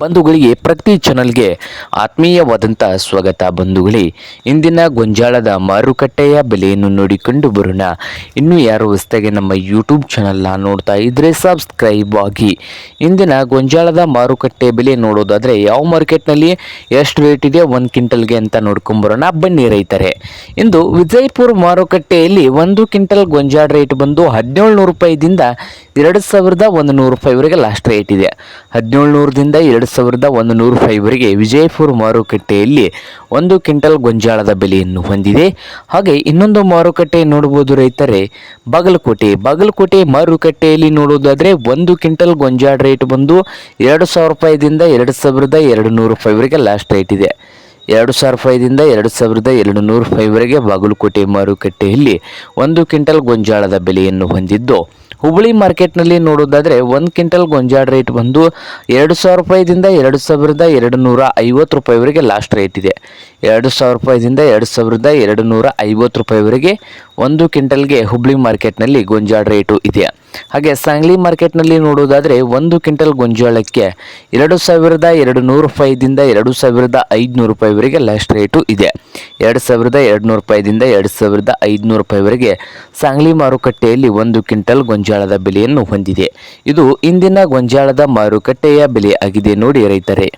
ಬಂಧುಗಳಿಗೆ ಪ್ರತಿ ಚಾನಲ್ಗೆ ಆತ್ಮೀಯವಾದಂಥ ಸ್ವಾಗತ ಬಂಧುಗಳೇ. ಇಂದಿನ ಗೊಂಜಾಳದ ಮಾರುಕಟ್ಟೆಯ ಬೆಲೆಯನ್ನು ನೋಡಿಕೊಂಡು ಬರೋಣ. ಇನ್ನು ಯಾರು ಹೊಸದಾಗಿ ನಮ್ಮ ಯೂಟ್ಯೂಬ್ ಚಾನಲ್ನ ನೋಡ್ತಾ ಇದ್ರೆ ಸಬ್ಸ್ಕ್ರೈಬ್ ಆಗಿ. ಇಂದಿನ ಗೊಂಜಾಳದ ಮಾರುಕಟ್ಟೆ ಬೆಲೆ ನೋಡೋದಾದರೆ ಯಾವ ಮಾರ್ಕೆಟ್ನಲ್ಲಿ ಎಷ್ಟು ರೇಟ್ ಇದೆ ಒಂದು ಕ್ವಿಂಟಲ್ಗೆ ಅಂತ ನೋಡ್ಕೊಂಬರೋಣ ಬನ್ನಿ ರೈತರೆ. ಇಂದು ವಿಜಯಪುರ ಮಾರುಕಟ್ಟೆಯಲ್ಲಿ ಒಂದು ಕ್ವಿಂಟಲ್ ಗೊಂಜಾಳ ರೇಟ್ ಬಂದು ಹದಿನೇಳು ನೂರು ರೂಪಾಯಿದಿಂದ ಎರಡು ಸಾವಿರದ ಒಂದು ನೂರು ರೂಪಾಯಿವರೆಗೆ ಲಾಸ್ಟ್ ರೇಟ್ ಇದೆ. ಹದಿನೇಳು ನೂರದಿಂದ ಎರಡು ಸಾವಿರದ ಒಂದು ನೂರು ರೂಪಾಯಿವರೆಗೆ ವಿಜಯಪುರ ಮಾರುಕಟ್ಟೆಯಲ್ಲಿ ಒಂದು ಕ್ವಿಂಟಲ್ ಗೊಂಜಾಳದ ಬೆಲೆಯನ್ನು ಹೊಂದಿದೆ. ಹಾಗೆ ಇನ್ನೊಂದು ಮಾರುಕಟ್ಟೆ ನೋಡಬಹುದು ರೈತರೆ, ಬಾಗಲಕೋಟೆ. ಬಾಗಲಕೋಟೆ ಮಾರುಕಟ್ಟೆಯಲ್ಲಿ ನೋಡುವುದಾದರೆ ಒಂದು ಕ್ವಿಂಟಲ್ ಗೊಂಜಾಳ ರೇಟ್ ಬಂದು ಎರಡು ಸಾವಿರ ರೂಪಾಯಿದಿಂದ ಎರಡು ಸಾವಿರದ ಎರಡು ನೂರು ರೂಪಾಯಿವರೆಗೆ ಲಾಸ್ಟ್ ರೇಟ್ ಇದೆ. ಎರಡು ಸಾವಿರ ರೂಪಾಯಿದಿಂದ ಎರಡು ಸಾವಿರದ ಎರಡು ನೂರು ರೂಪಾಯಿವರೆಗೆ ಬಾಗಲಕೋಟೆ ಮಾರುಕಟ್ಟೆಯಲ್ಲಿ ಒಂದು ಕ್ವಿಂಟಲ್ ಗೊಂಜಾಳದ ಬೆಲೆಯನ್ನು ಹೊಂದಿದ್ದು ಹುಬ್ಬಳ್ಳಿ ಮಾರ್ಕೆಟ್ನಲ್ಲಿ ನೋಡೋದಾದರೆ ಒಂದು ಕ್ವಿಂಟಲ್ ಗೊಂಜಾಳ ರೇಟ್ ಬಂದು ಎರಡು ಸಾವಿರ ರೂಪಾಯಿದಿಂದ ಎರಡು ಸಾವಿರದ ಎರಡು ನೂರ ಐವತ್ತು ರೂಪಾಯಿವರೆಗೆ ಲಾಸ್ಟ್ ರೇಟ್ ಇದೆ. ಎರಡು ಸಾವಿರ ರೂಪಾಯಿದಿಂದ ಎರಡು ಸಾವಿರದ ಎರಡು ನೂರ ಐವತ್ತು ರೂಪಾಯಿವರೆಗೆ ಒಂದು ಕ್ವಿಂಟಲ್ಗೆ ಹುಬ್ಳಿ ಮಾರ್ಕೆಟ್ನಲ್ಲಿ ಗೊಂಜಾಳ ರೇಟು ಇದೆ. ಹಾಗೆ ಸಾಂಗ್ಲಿ ಮಾರ್ಕೆಟ್ನಲ್ಲಿ ನೋಡೋದಾದರೆ ಒಂದು ಕ್ವಿಂಟಲ್ ಗೊಂಜಾಳಕ್ಕೆ ಎರಡು ಸಾವಿರದ ಎರಡು ನೂರು ರೂಪಾಯಿದಿಂದ ಎರಡು ಸಾವಿರದ ಐದುನೂರು ರೂಪಾಯಿವರೆಗೆ ಲಾಸ್ಟ್ ರೇಟು ಇದೆ. ಎರಡು ಸಾವಿರದ ಎರಡುನೂರು ರೂಪಾಯಿದಿಂದ ಎರಡು ಸಾವಿರದ ಐದುನೂರು ರೂಪಾಯಿವರೆಗೆ ಸಾಂಗ್ಲಿ ಮಾರುಕಟ್ಟೆಯಲ್ಲಿ ಒಂದು ಕ್ವಿಂಟಲ್ ಗೊಂಜಾಳದ ಬೆಲೆಯನ್ನು ಹೊಂದಿದೆ. ಇದು ಇಂದಿನ ಗೊಂಜಾಳದ ಮಾರುಕಟ್ಟೆಯ ಬೆಲೆ ಆಗಿದೆ ನೋಡಿ ರೈತರೇ.